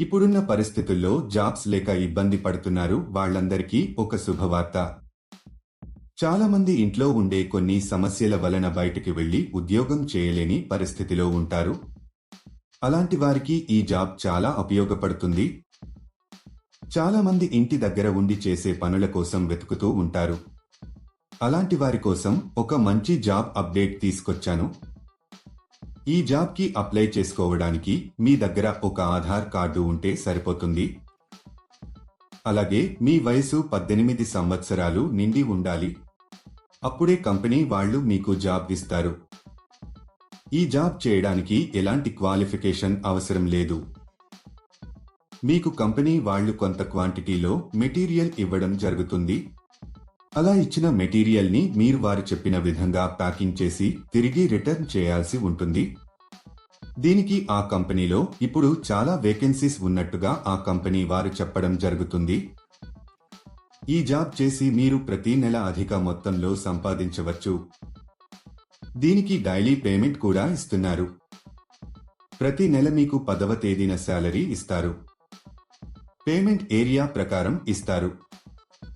ఇప్పుడున్న పరిస్థితుల్లో జాబ్స్ లేక ఇబ్బంది పడుతున్నారు వాళ్ళందరికీ ఒక శుభవార్త. చాలా మంది ఇంట్లో ఉండే కొన్ని సమస్యల వలన బయటికి వెళ్ళి ఉద్యోగం చేయలేని పరిస్థితిలో ఉంటారు. అలాంటి వారికి ఈ జాబ్ చాలా ఉపయోగపడుతుంది. చాలా మంది ఇంటి దగ్గర ఉండి చేసే పనుల కోసం వెతుకుతూ ఉంటారు. అలాంటి వారి కోసం ఒక మంచి జాబ్ అప్డేట్ తీసుకొచ్చాను. ఈ జాబ్కి అప్లై చేసుకోవడానికి మీ దగ్గర ఒక ఆధార్ కార్డు ఉంటే సరిపోతుంది. అలాగే మీ వయసు పద్దెనిమిది సంవత్సరాలు నిండి ఉండాలి. అప్పుడే కంపెనీ వాళ్ళు మీకు జాబ్ ఇస్తారు. ఈ జాబ్ చేయడానికి ఎలాంటి క్వాలిఫికేషన్ అవసరం లేదు. మీకు కంపెనీ వాళ్ళు కొంత క్వాంటిటీలో మెటీరియల్ ఇవ్వడం జరుగుతుంది. అలా ఇచ్చిన మెటీరియల్ని మీరు వారు చెప్పిన విధంగా ప్యాకింగ్ చేసి తిరిగి రిటర్న్ చేయాల్సి ఉంటుంది. దీనికి ఆ కంపెనీలో ఇప్పుడు చాలా వేకెన్సీస్ ఉన్నట్టుగా ఆ కంపెనీ వారు చెప్పడం జరుగుతుంది. ఈ జాబ్ చేసి మీరు ప్రతి నెల అధిక మొత్తంలో సంపాదించవచ్చు. దీనికి డైలీ పేమెంట్ కూడా ఇస్తున్నారు. ప్రతి నెల మీకు పదవ తేదీన శాలరీ ఇస్తారు. పేమెంట్ ఏరియా ప్రకారం ఇస్తారు.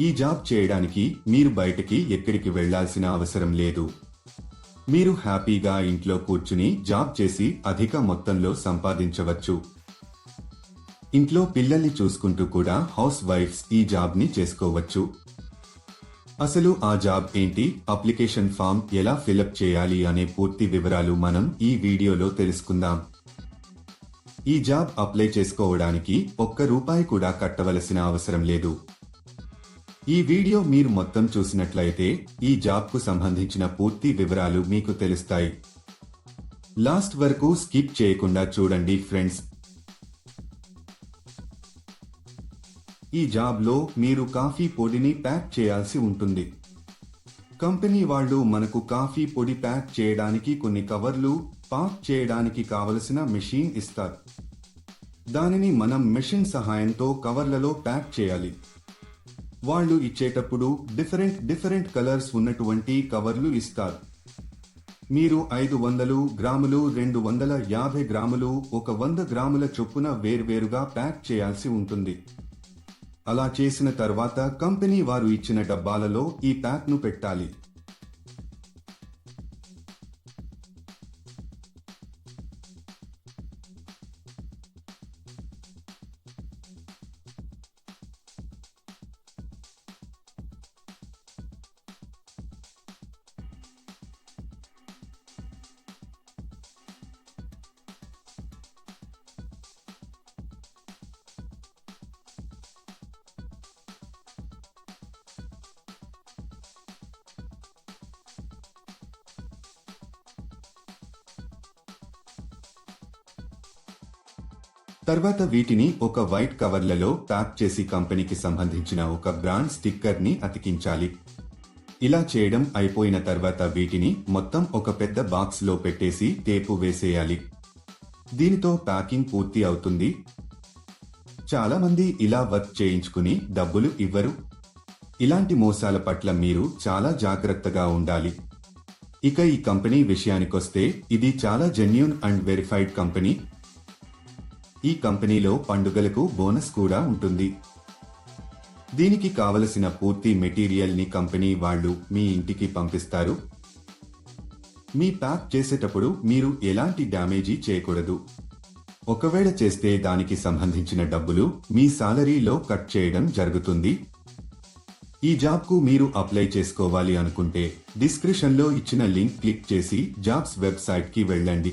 ఈ జాబ్ చేయడానికి మీరు బయటకి ఎక్కడికి వెళ్ళాల్సిన అవసరం లేదు. మీరు హ్యాపీగా ఇంట్లో కూర్చుని జాబ్ చేసి అధిక మొత్తంలో సంపాదించవచ్చు. ఇంట్లో పిల్లల్ని చూసుకుంటూ కూడా హౌస్ వైఫ్స్ ఈ జాబ్ని చేసుకోవచ్చు. అసలు ఆ జాబ్ ఏంటి? అప్లికేషన్ ఫామ్ ఎలా ఫిలప్ చేయాలి అనే పూర్తి వివరాలు మనం ఈ వీడియోలో తెలుసుకుందాం. ఈ జాబ్ అప్లై చేసుకోవడానికి ఒక్క రూపాయి కూడా కట్టవలసిన అవసరం లేదు. ఈ వీడియో మీరు మొత్తం చూసినట్లయితే ఈ జాబ్కు సంబంధించిన పూర్తి వివరాలు మీకు తెలుస్తాయి. లాస్ట్ వరకు స్కిప్ చేయకుండా చూడండి ఫ్రెండ్స్. ఈ జాబ్లో మీరు కాఫీ పొడిని ప్యాక్ చేయాల్సి ఉంటుంది. కంపెనీ వాళ్ళు మనకు కాఫీ పొడి ప్యాక్ చేయడానికి కొన్ని కవర్లు పాక్ చేయడానికి కావలసిన మెషిన్ ఇస్తారు. దానిని మనం మెషిన్ సహాయంతో కవర్లలో ప్యాక్ చేయాలి. వాళ్ళు ఇచ్చేటప్పుడు డిఫరెంట్ డిఫరెంట్ కలర్స్ ఉన్నటువంటి కవర్లు ఇస్తారు. మీరు ఐదు వందలు గ్రాములు రెండు వందల యాభై గ్రాములు ఒక వంద గ్రాముల చొప్పున వేర్వేరుగా ప్యాక్ చేయాల్సి ఉంటుంది. అలా చేసిన తర్వాత కంపెనీ వారు ఇచ్చిన డబ్బాలలో ఈ ప్యాక్ను పెట్టాలి. తర్వాత వీటిని ఒక వైట్ కవర్లలో ప్యాక్ చేసి కంపెనీకి సంబంధించిన ఒక బ్రాండ్ స్టిక్కర్ని అతికించాలి. ఇలా చేయడం అయిపోయిన తర్వాత వీటిని మొత్తం ఒక పెద్ద బాక్స్లో పెట్టేసి టేపు వేసేయాలి. దీనితో ప్యాకింగ్ పూర్తి అవుతుంది. చాలా మంది ఇలా వర్క్ చేయించుకుని డబ్బులు ఇవ్వరు. ఇలాంటి మోసాల పట్ల మీరు చాలా జాగ్రత్తగా ఉండాలి. ఇక ఈ కంపెనీ విషయానికొస్తే ఇది చాలా జెన్యున్ అండ్ వెరిఫైడ్ కంపెనీ. ఈ కంపెనీలో పండుగలకు బోనస్ కూడా ఉంటుంది. దీనికి కావలసిన పూర్తి మెటీరియల్ని కంపెనీ వాళ్ళు మీ ఇంటికి పంపిస్తారు. మీ ప్యాక్ చేసేటప్పుడు మీరు ఎలాంటి డ్యామేజీ చేయకూడదు. ఒకవేళ చేస్తే దానికి సంబంధించిన డబ్బులు మీ సాలరీలో కట్ చేయడం జరుగుతుంది. ఈ జాబ్కు మీరు అప్లై చేసుకోవాలి అనుకుంటే డిస్క్రిప్షన్లో ఇచ్చిన లింక్ క్లిక్ చేసి జాబ్స్ వెబ్సైట్కి వెళ్ళండి.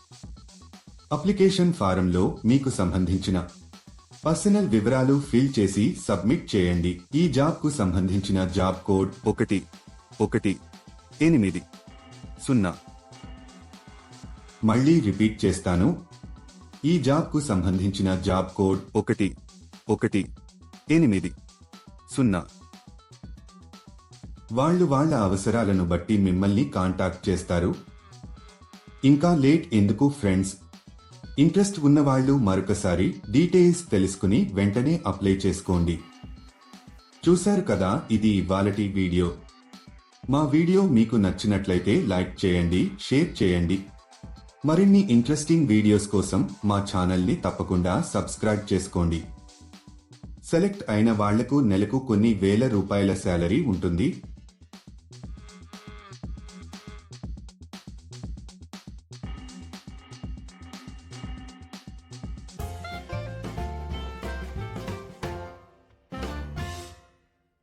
అప్లికేషన్ ఫారంలో మీకు సంబంధించిన పర్సనల్ వివరాలు ఫిల్ చేసి సబ్మిట్ చేయండి. ఈ జాబ్కు సంబంధించిన జాబ్ కోడ్ ఒకటి ఒకటి ఎనిమిది సున్నా. మళ్ళీ రిపీట్ చేస్తాను. ఈ జాబ్కు సంబంధించిన జాబ్ కోడ్ ఒకటి ఒకటి ఎనిమిది సున్నా. వాళ్ళు వాళ్ళ అవసరాలను బట్టి మిమ్మల్ని కాంటాక్ట్ చేస్తారు. ఇంకా లేట్ ఎందుకు ఫ్రెండ్స్? ఇంట్రెస్ట్ ఉన్నవాళ్ళు మరొకసారి డీటెయిల్స్ తెలుసుకుని వెంటనే అప్లై చేసుకోండి. చూశారు కదా ఇది ఇవాళటి వీడియో. మా వీడియో మీకు నచ్చినట్లయితే లైక్ చేయండి షేర్ చేయండి. మరిన్ని ఇంట్రెస్టింగ్ వీడియోస్ కోసం మా ఛానల్ని తప్పకుండా సబ్స్క్రైబ్ చేసుకోండి. సెలెక్ట్ అయిన వాళ్ళకు నెలకు కొన్ని వేల రూపాయల శాలరీ ఉంటుంది.